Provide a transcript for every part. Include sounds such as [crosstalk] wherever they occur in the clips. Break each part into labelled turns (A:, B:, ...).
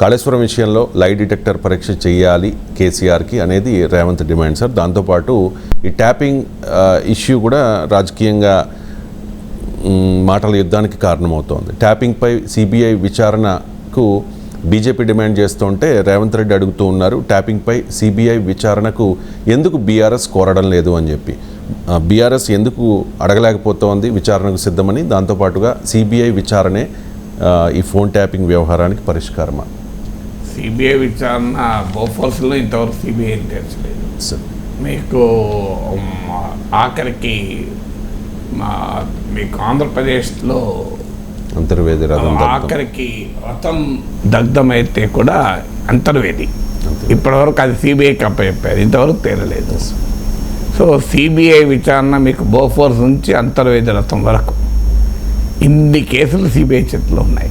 A: కాళేశ్వరం విషయంలో lie detector పరీక్ష చేయాలి కేసీఆర్కి అనేది రేవంత్ డిమాండ్ సార్. దాంతోపాటు ఈ ట్యాపింగ్ ఇష్యూ uh, కూడా రాజకీయంగా మాటల యుద్ధానికి కారణమవుతోంది. ట్యాపింగ్పై సిబిఐ విచారణకు బీజేపీ డిమాండ్ చేస్తుంటే రేవంత్ రెడ్డి అడుగుతూ ఉన్నారు ట్యాపింగ్పై సిబిఐ విచారణకు ఎందుకు బీఆర్ఎస్ కోరడం లేదు? అని చెప్పి. బీఆర్ఎస్ ఎందుకు అడగలేకపోతోంది విచారణకు సిద్ధమని దాంతోపాటుగా సిబిఐ విచారణే ఈ ఫోన్ ట్యాపింగ్ వ్యవహారానికి పరిష్కారమా?
B: సిబిఐ విచారణ బోఫోర్స్లో ఇంతవరకు సిబిఐ తెరచలేదు మీకు ఆఖరికి మా మీకు ఆంధ్రప్రదేశ్లో
A: అంతర్వేది.
B: ఆఖరికి రథం దగ్ధమైతే కూడా అంతర్వేది. ఇప్పటివరకు అది సిబిఐకి అప్పచెప్పారు ఇంతవరకు తేలలేదు. సో సిబిఐ విచారణ మీకు బోఫోర్స్ నుంచి అంతర్వేది రథం వరకు. ఇన్ని కేసులు సిబిఐ చేతిలో ఉన్నాయి.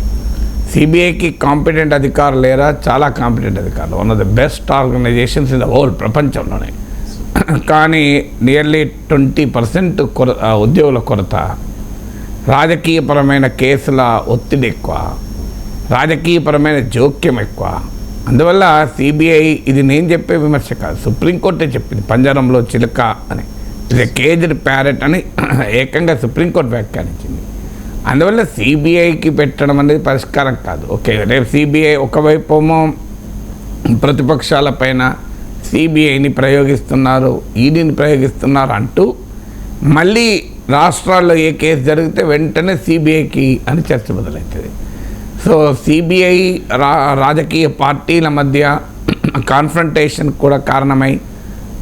B: సిబిఐకి కాంపిటెంట్ అధికారులు లేరా? చాలా కాంపిటెంట్ అధికారులు. One of the best organisations in the whole ప్రపంచంలోనే. కానీ నియర్లీ ట్వంటీ పర్సెంట్ కొర ఉద్యోగుల కొరత రాజకీయపరమైన కేసుల ఒత్తిడి ఎక్కువ. రాజకీయపరమైన జోక్యం ఎక్కువ. అందువల్ల సిబిఐ ఇది నేను చెప్పే విమర్శ కాదు. సుప్రీంకోర్టే చెప్పింది. పంజరంలో చిలుక అని. ఇది కేజ్డ్ ప్యారెట్ అని. [clears throat] ఏకంగా సుప్రీంకోర్టు వ్యాఖ్యానించింది. అందువల్ల సిబిఐకి పెట్టడం అనేది పరిష్కారం కాదు. ఓకే రేపు సిబిఐ ఒకవైపు ఏమో ప్రతిపక్షాలపైన సిబిఐని ప్రయోగిస్తున్నారు ఈడీని ప్రయోగిస్తున్నారు అంటూ మళ్ళీ రాష్ట్రాల్లో ఏ కేసు జరిగితే వెంటనే సిబిఐకి అని చర్చ మొదలవుతుంది. సో సిబిఐ రా రాజకీయ పార్టీల మధ్య కాన్ఫ్రంటేషన్ కూడా కారణమై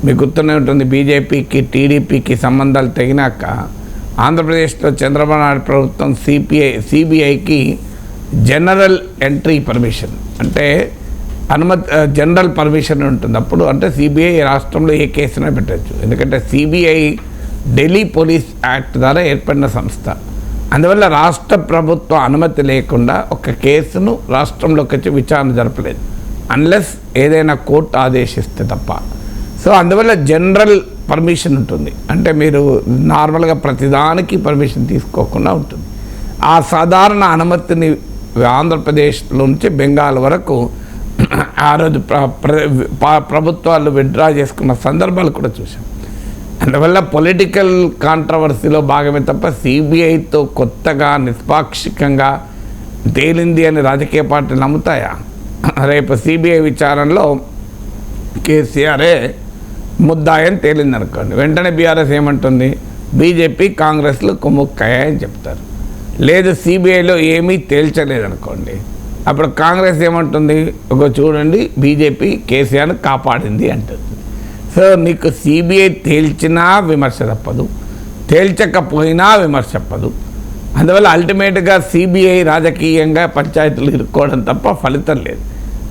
B: మీకు గుర్తునే ఉంటుంది బీజేపీకి టీడీపీకి సంబంధాలు తెగినాక ఆంధ్రప్రదేశ్లో చంద్రబాబు నాయుడు ప్రభుత్వం సిపిఐ సిబిఐకి జనరల్ ఎంట్రీ పర్మిషన్. అంటే అనుమతి జనరల్ పర్మిషన్ ఉంటుంది. అప్పుడు అంటే సిబిఐ రాష్ట్రంలో ఏ కేసునా పెట్టచ్చు. ఎందుకంటే సిబిఐ ఢిల్లీ పోలీస్ యాక్ట్ ద్వారా ఏర్పడిన సంస్థ. అందువల్ల రాష్ట్ర ప్రభుత్వ అనుమతి లేకుండా ఒక కేసును రాష్ట్రంలోకి వచ్చి విచారణ జరపలేదు. అన్లెస్ ఏదైనా కోర్టు ఆదేశిస్తే తప్ప. సో అందువల్ల జనరల్ పర్మిషన్ ఉంటుంది. అంటే మీరు నార్మల్గా ప్రతిదానికి పర్మిషన్ తీసుకోకుండా ఉంటుంది. ఆ సాధారణ అనుమతిని ఆంధ్రప్రదేశ్ నుంచి బెంగాల్ వరకు ఆ రోజు ప్ర ప్ర- ప్రభుత్వాలు విత్డ్రా చేసుకున్న సందర్భాలు కూడా చూసాం అందువల్ల పొలిటికల్ కాంట్రవర్సీలో భాగమే తప్ప సిబిఐతో కొత్తగా నిష్పాక్షికంగా తేలింది అని రాజకీయ పార్టీలు నమ్ముతాయా? రేపు సిబిఐ విచారణలో కేసీఆరే ముద్దాయని తేలిందనుకోండి వెంటనే బీఆర్ఎస్ ఏమంటుంది? బీజేపీ కాంగ్రెస్లు కుమ్ముక్కాయని చెప్తారు. లేదు సిబిఐలో ఏమీ తేల్చలేదనుకోండి. అప్పుడు కాంగ్రెస్ ఏమంటుంది? ఒక చూడండి బీజేపీ కేసీఆర్ కాపాడింది అంటుంది. సో నీకు సిబిఐ తేల్చినా విమర్శ తప్పదు తేల్చకపోయినా విమర్శ తప్పదు. అందువల్ల అల్టిమేట్గా సిబిఐ రాజకీయంగా పంచాయతీలు ఇరుక్కోవడం తప్ప ఫలితం లేదు.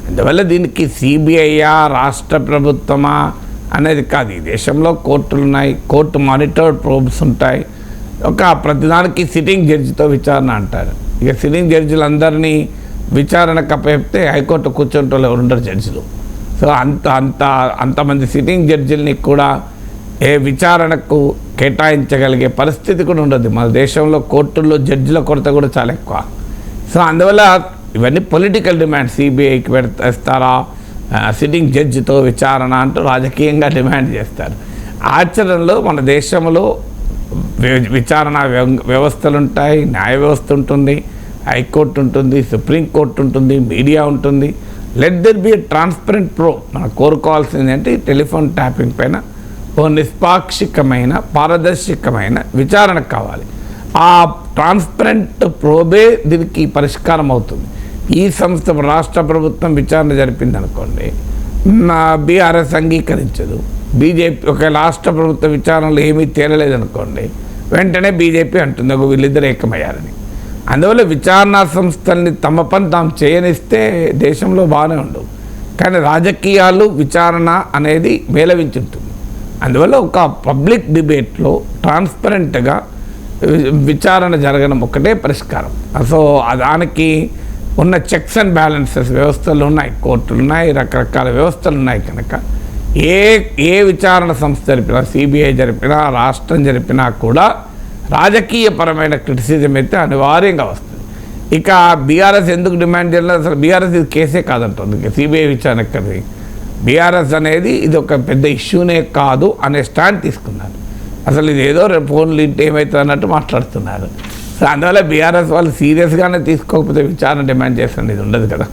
B: అందువల్ల దీనికి సిబిఐయా రాష్ట్ర ప్రభుత్వమా అనేది కాదు. ఈ దేశంలో కోర్టులు ఉన్నాయి కోర్టు మానిటర్డ్ ప్రోబ్స్ ఉంటాయి. ఒక ప్రతిదానికి సిట్టింగ్ జడ్జితో విచారణ అంటారు. ఇక సిట్టింగ్ జడ్జిలందరినీ విచారణ అప్పచెప్తే హైకోర్టు కూర్చుంటూ ఉండరు జడ్జిలు. సో అంత అంత అంతమంది సిట్టింగ్ జడ్జిల్ని కూడా ఏ విచారణకు కేటాయించగలిగే పరిస్థితి కూడా ఉండదు. మన దేశంలో కోర్టుల్లో జడ్జిల కొరత కూడా చాలా ఎక్కువ. సో అందువల్ల ఇవన్నీ పొలిటికల్ డిమాండ్ సిబిఐకి పెడతారా సిట్టింగ్ జడ్జితో విచారణ అంటూ రాజకీయంగా డిమాండ్ చేస్తారు. ఆచరణలో మన దేశంలో విచారణ వ్యవస్థలు ఉంటాయి న్యాయ వ్యవస్థ ఉంటుంది హైకోర్టు ఉంటుంది సుప్రీంకోర్టు ఉంటుంది మీడియా ఉంటుంది. Let there be transparent pro. మనం కోరుకోవాల్సింది ఏంటి? టెలిఫోన్ ట్యాపింగ్ పైన ఓ నిష్పాక్షికమైన పారదర్శకమైన విచారణ కావాలి. ఆ ట్రాన్స్పరెంట్ ప్రోబే దీనికి పరిష్కారం అవుతుంది ఈ సంస్థ రాష్ట్ర ప్రభుత్వం విచారణ జరిపింది అనుకోండి నా బీఆర్ఎస్ అంగీకరించదు. బీజేపీ ఒక రాష్ట్ర ప్రభుత్వ విచారణలో ఏమీ తేలలేదనుకోండి వెంటనే బీజేపీ అంటుంది ఒక వీళ్ళిద్దరు ఏకమయ్యారని. అందువల్ల విచారణ సంస్థల్ని తమ పని తాము చేయనిస్తే దేశంలో బాగానే ఉండవు. కానీ రాజకీయాలు విచారణ అనేది మేలవించుంటుంది. అందువల్ల ఒక పబ్లిక్ డిబేట్లో ట్రాన్స్పరెంట్గా విచారణ జరగడం ఒకటే పరిష్కారం. సో దానికి ఉన్న చెక్స్ అండ్ బ్యాలెన్సెస్ వ్యవస్థలు ఉన్నాయి కోర్టులు ఉన్నాయి రకరకాల వ్యవస్థలు ఉన్నాయి కనుక ఏ ఏ విచారణ సంస్థ జరిపినా సిబిఐ జరిపినా రాష్ట్రం జరిపినా కూడా రాజకీయపరమైన క్రిటిసిజం అయితే అనివార్యంగా వస్తుంది. ఇక బీఆర్ఎస్ ఎందుకు డిమాండ్ చేయాలి అసలు బీఆర్ఎస్ ఇది కేసే కాదంటుంది. సిబిఐ విచారణ కది బీఆర్ఎస్ అనేది ఇది ఒక పెద్ద ఇష్యూనే కాదు అనే స్టాండ్ తీసుకున్నారు. అసలు ఇది ఏదో రేపు ఫోన్లు ఇంటి ఏమవుతుంది అన్నట్టు మాట్లాడుతున్నారు. అందువల్ల బీఆర్ఎస్ వాళ్ళు సీరియస్గానే తీసుకోకపోతే విచారణ డిమాండ్ చేస్తాను ఇది ఉండదు కదా.